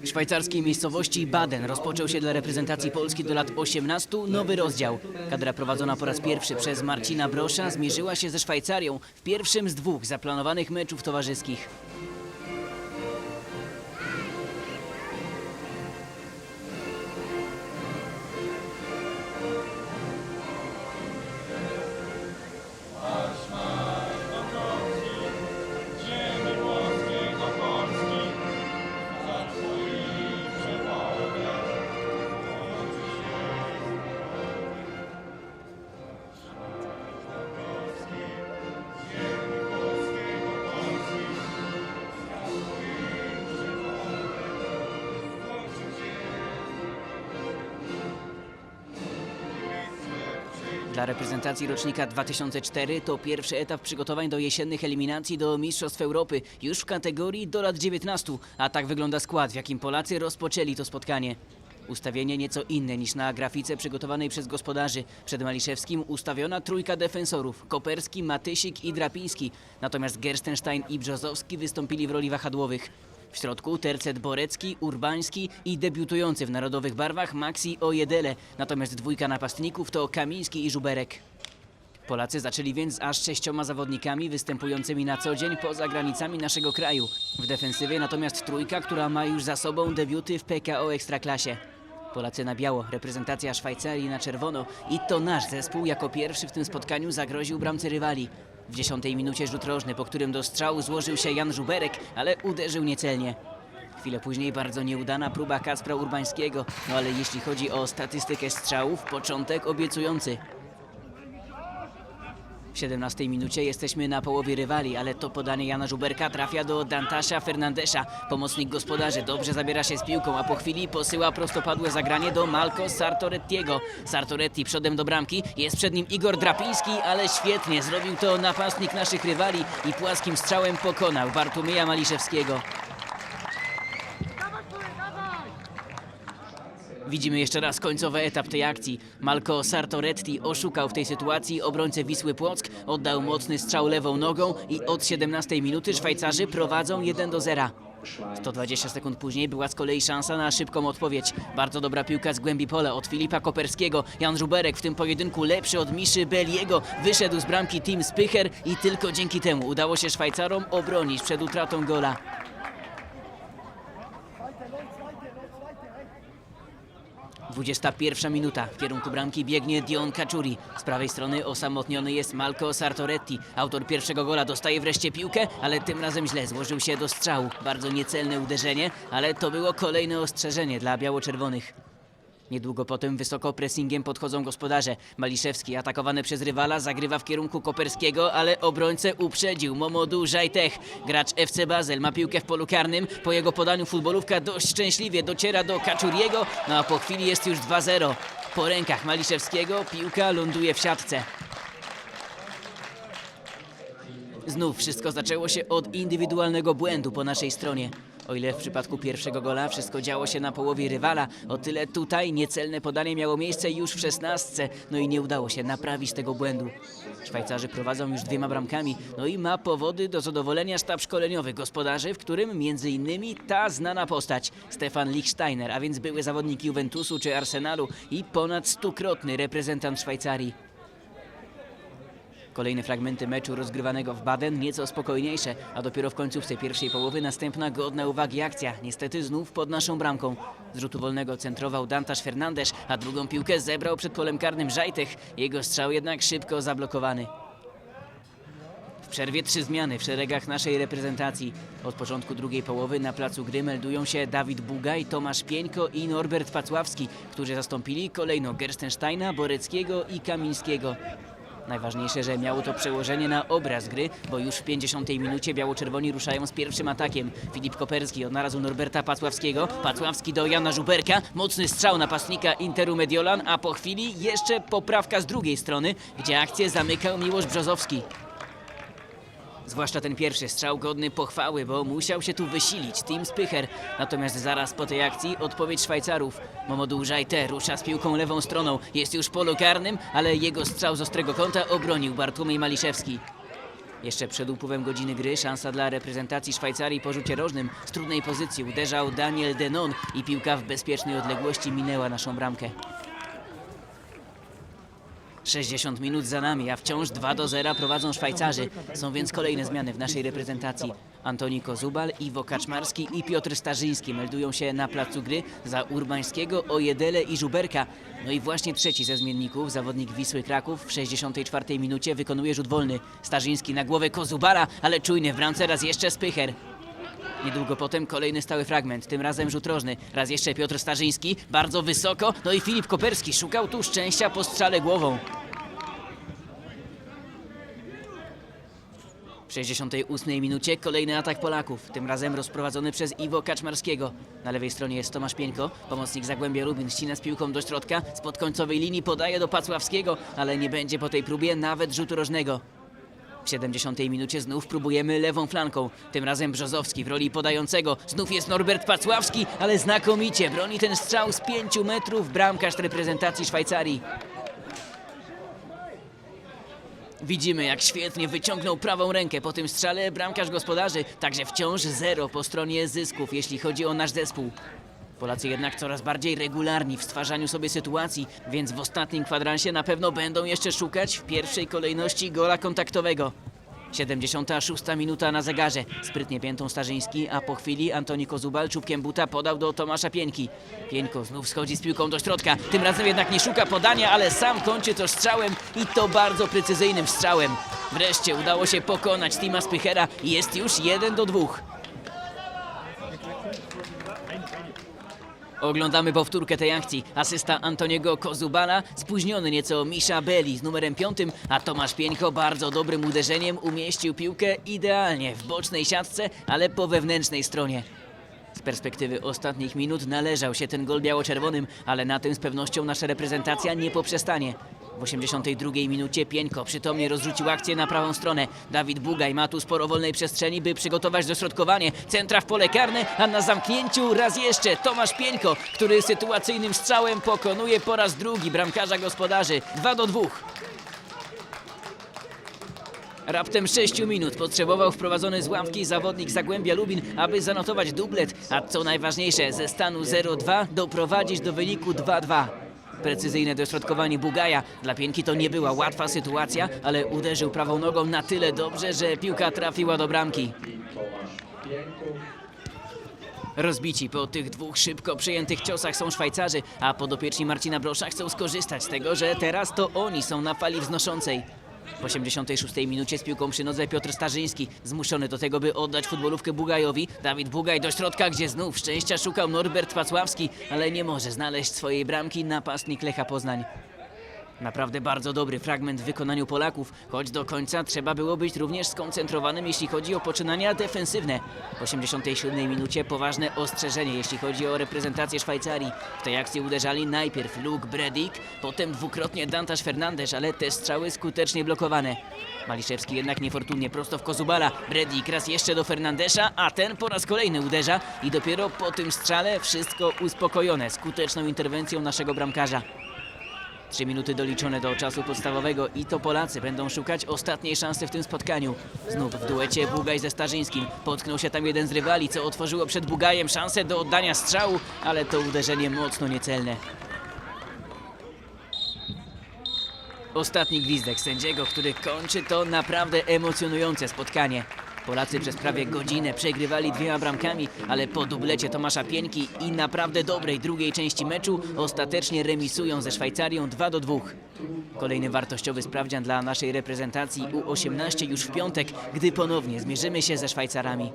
W szwajcarskiej miejscowości Baden rozpoczął się dla reprezentacji Polski do lat 18 nowy rozdział. Kadra prowadzona po raz pierwszy przez Marcina Brosza zmierzyła się ze Szwajcarią w pierwszym z dwóch zaplanowanych meczów towarzyskich. Dla reprezentacji rocznika 2004 to pierwszy etap przygotowań do jesiennych eliminacji do Mistrzostw Europy już w kategorii do lat 19, a tak wygląda skład, w jakim Polacy rozpoczęli to spotkanie. Ustawienie nieco inne niż na grafice przygotowanej przez gospodarzy. Przed Maliszewskim ustawiona trójka defensorów: Koperski, Matysik i Drapiński. Natomiast Gerstenstein i Brzozowski wystąpili w roli wahadłowych. W środku tercet Borecki, Urbański i debiutujący w narodowych barwach Maxi Ojedele. Natomiast dwójka napastników to Kamiński i Żuberek. Polacy zaczęli więc z aż sześcioma zawodnikami występującymi na co dzień poza granicami naszego kraju. W defensywie natomiast trójka, która ma już za sobą debiuty w PKO Ekstraklasie. Polacy na biało, reprezentacja Szwajcarii na czerwono i to nasz zespół jako pierwszy w tym spotkaniu zagroził bramce rywali. W dziesiątej minucie rzut rożny, po którym do strzału złożył się Jan Żuberek, ale uderzył niecelnie. Chwilę później bardzo nieudana próba Kacpra Urbańskiego, no ale jeśli chodzi o statystykę strzałów, początek obiecujący. W 17 minucie jesteśmy na połowie rywali, ale to podanie Jana Żuberka trafia do Dantasza Fernandesza. Pomocnik gospodarzy dobrze zabiera się z piłką, a po chwili posyła prostopadłe zagranie do Malco Sartorettiego. Sartoretti przodem do bramki, jest przed nim Igor Drapiński, ale świetnie zrobił to napastnik naszych rywali i płaskim strzałem pokonał Bartłomieja Maliszewskiego. Widzimy jeszcze raz końcowy etap tej akcji. Malco Sartoretti oszukał w tej sytuacji obrońcę Wisły Płock, oddał mocny strzał lewą nogą i od 17 minuty Szwajcarzy prowadzą 1 do 0. 120 sekund później była z kolei szansa na szybką odpowiedź. Bardzo dobra piłka z głębi pola od Filipa Koperskiego. Jan Żuberek w tym pojedynku lepszy od Miszy Beliego. Wyszedł z bramki Tim Spycher i tylko dzięki temu udało się Szwajcarom obronić przed utratą gola. Dwudziesta pierwsza minuta. W kierunku bramki biegnie Dion Kaczuri. Z prawej strony osamotniony jest Malco Sartoretti. Autor pierwszego gola dostaje wreszcie piłkę, ale tym razem źle złożył się do strzału. Bardzo niecelne uderzenie, ale to było kolejne ostrzeżenie dla biało-czerwonych. Niedługo potem wysoko pressingiem podchodzą gospodarze. Maliszewski, atakowany przez rywala, zagrywa w kierunku Koperskiego, ale obrońcę uprzedził Momodu Żajtech. Gracz FC Basel ma piłkę w polu karnym. Po jego podaniu futbolówka dość szczęśliwie dociera do Kaczuriego, no a po chwili jest już 2-0. Po rękach Maliszewskiego piłka ląduje w siatce. Znów wszystko zaczęło się od indywidualnego błędu po naszej stronie. O ile w przypadku pierwszego gola wszystko działo się na połowie rywala, o tyle tutaj niecelne podanie miało miejsce już w szesnastce, no i nie udało się naprawić tego błędu. Szwajcarzy prowadzą już dwiema bramkami, no i ma powody do zadowolenia sztab szkoleniowy gospodarzy, w którym między innymi ta znana postać, Stefan Lichsteiner, a więc były zawodnik Juventusu czy Arsenalu i ponad stukrotny reprezentant Szwajcarii. Kolejne fragmenty meczu rozgrywanego w Baden nieco spokojniejsze, a dopiero w końcówce pierwszej połowy następna godna uwagi akcja. Niestety znów pod naszą bramką. Z rzutu wolnego centrował Dantasz Fernandes, a drugą piłkę zebrał przed polem karnym Żajtech. Jego strzał jednak szybko zablokowany. W przerwie trzy zmiany w szeregach naszej reprezentacji. Od początku drugiej połowy na placu gry meldują się Dawid Bugaj, Tomasz Pieńko i Norbert Pacławski, którzy zastąpili kolejno Gerstensteina, Boreckiego i Kamińskiego. Najważniejsze, że miało to przełożenie na obraz gry, bo już w 50 minucie biało-czerwoni ruszają z pierwszym atakiem. Filip Koperski odnalazł Norberta Pacławskiego, Pacławski do Jana Żuberka, mocny strzał napastnika Interu Mediolan, a po chwili jeszcze poprawka z drugiej strony, gdzie akcję zamykał Miłosz Brzozowski. Zwłaszcza ten pierwszy strzał godny pochwały, bo musiał się tu wysilić Tim Spycher. Natomiast zaraz po tej akcji odpowiedź Szwajcarów. Momodou Żajte rusza z piłką lewą stroną. Jest już w polu karnym, ale jego strzał z ostrego kąta obronił Bartłomiej Maliszewski. Jeszcze przed upływem godziny gry szansa dla reprezentacji Szwajcarii po rzucie rożnym z trudnej pozycji uderzał Daniel Denon i piłka w bezpiecznej odległości minęła naszą bramkę. 60 minut za nami, a wciąż 2 do 0 prowadzą Szwajcarzy. Są więc kolejne zmiany w naszej reprezentacji. Antoni Kozubal, Iwo Kaczmarski i Piotr Starzyński meldują się na placu gry za Urbańskiego, Ojedele i Żuberka. No i właśnie trzeci ze zmienników, zawodnik Wisły Kraków w 64 minucie wykonuje rzut wolny. Starzyński na głowę Kozubala, ale czujny w bramce raz jeszcze Spycher. Niedługo potem kolejny stały fragment, tym razem rzut rożny. Raz jeszcze Piotr Starzyński, bardzo wysoko, no i Filip Koperski szukał tu szczęścia po strzale głową. 68 minucie kolejny atak Polaków, tym razem rozprowadzony przez Iwo Kaczmarskiego. Na lewej stronie jest Tomasz Pieńko, pomocnik Zagłębia Lubin ścina z piłką do środka, spod końcowej linii podaje do Pacławskiego, ale nie będzie po tej próbie nawet rzutu rożnego. W 70 minucie znów próbujemy lewą flanką. Tym razem Brzozowski w roli podającego. Znów jest Norbert Pacławski, ale znakomicie broni ten strzał z 5 metrów bramkarz reprezentacji Szwajcarii. Widzimy, jak świetnie wyciągnął prawą rękę po tym strzale bramkarz gospodarzy. Także wciąż zero po stronie zysków, jeśli chodzi o nasz zespół. Polacy jednak coraz bardziej regularni w stwarzaniu sobie sytuacji, więc w ostatnim kwadransie na pewno będą jeszcze szukać w pierwszej kolejności gola kontaktowego. 76 minuta na zegarze. Sprytnie piętą Starzyński, a po chwili Antoni Kozubal czubkiem buta podał do Tomasza Pieńki. Pieńko znów schodzi z piłką do środka. Tym razem jednak nie szuka podania, ale sam kończy to strzałem i to bardzo precyzyjnym strzałem. Wreszcie udało się pokonać Tima Spychera i jest już 1 do 2. Oglądamy powtórkę tej akcji. Asysta Antoniego Kozubala, spóźniony nieco Misza Belli z numerem piątym, a Tomasz Pieńko bardzo dobrym uderzeniem umieścił piłkę idealnie w bocznej siatce, ale po wewnętrznej stronie. Z perspektywy ostatnich minut należał się ten gol biało-czerwonym, ale na tym z pewnością nasza reprezentacja nie poprzestanie. W 82 minucie Pieńko przytomnie rozrzucił akcję na prawą stronę. Dawid Bugaj ma tu sporo wolnej przestrzeni, by przygotować dośrodkowanie. Centra w pole karne, a na zamknięciu raz jeszcze Tomasz Pieńko, który sytuacyjnym strzałem pokonuje po raz drugi bramkarza gospodarzy. 2 do 2. Raptem 6 minut potrzebował wprowadzony z ławki zawodnik Zagłębia Lubin, aby zanotować dublet, a co najważniejsze, ze stanu 0-2 doprowadzić do wyniku 2-2. Precyzyjne dośrodkowanie Bugaja. Dla Pięki to nie była łatwa sytuacja, ale uderzył prawą nogą na tyle dobrze, że piłka trafiła do bramki. Rozbici po tych dwóch szybko przyjętych ciosach są Szwajcarzy, a podopieczni Marcina Brosza chcą skorzystać z tego, że teraz to oni są na fali wznoszącej. W 86 minucie z piłką przy nodze Piotr Starzyński, zmuszony do tego, by oddać futbolówkę Bugajowi. Dawid Bugaj do środka, gdzie znów szczęścia szukał Norbert Pacławski, ale nie może znaleźć swojej bramki napastnik Lecha Poznań. Naprawdę bardzo dobry fragment w wykonaniu Polaków, choć do końca trzeba było być również skoncentrowanym, jeśli chodzi o poczynania defensywne. W 87 minucie poważne ostrzeżenie, jeśli chodzi o reprezentację Szwajcarii. W tej akcji uderzali najpierw Luke Bredik, potem dwukrotnie Dantasz Fernandes, ale te strzały skutecznie blokowane. Maliszewski jednak niefortunnie prosto w Kozubala. Bredik raz jeszcze do Fernandesza, a ten po raz kolejny uderza i dopiero po tym strzale wszystko uspokojone skuteczną interwencją naszego bramkarza. Trzy minuty doliczone do czasu podstawowego i to Polacy będą szukać ostatniej szansy w tym spotkaniu. Znów w duecie Bugaj ze Starzyńskim. Potknął się tam jeden z rywali, co otworzyło przed Bugajem szansę do oddania strzału, ale to uderzenie mocno niecelne. Ostatni gwizdek sędziego, który kończy to naprawdę emocjonujące spotkanie. Polacy przez prawie godzinę przegrywali dwiema bramkami, ale po dublecie Tomasza Pieńki i naprawdę dobrej drugiej części meczu ostatecznie remisują ze Szwajcarią 2 do 2. Kolejny wartościowy sprawdzian dla naszej reprezentacji U18 już w piątek, gdy ponownie zmierzymy się ze Szwajcarami.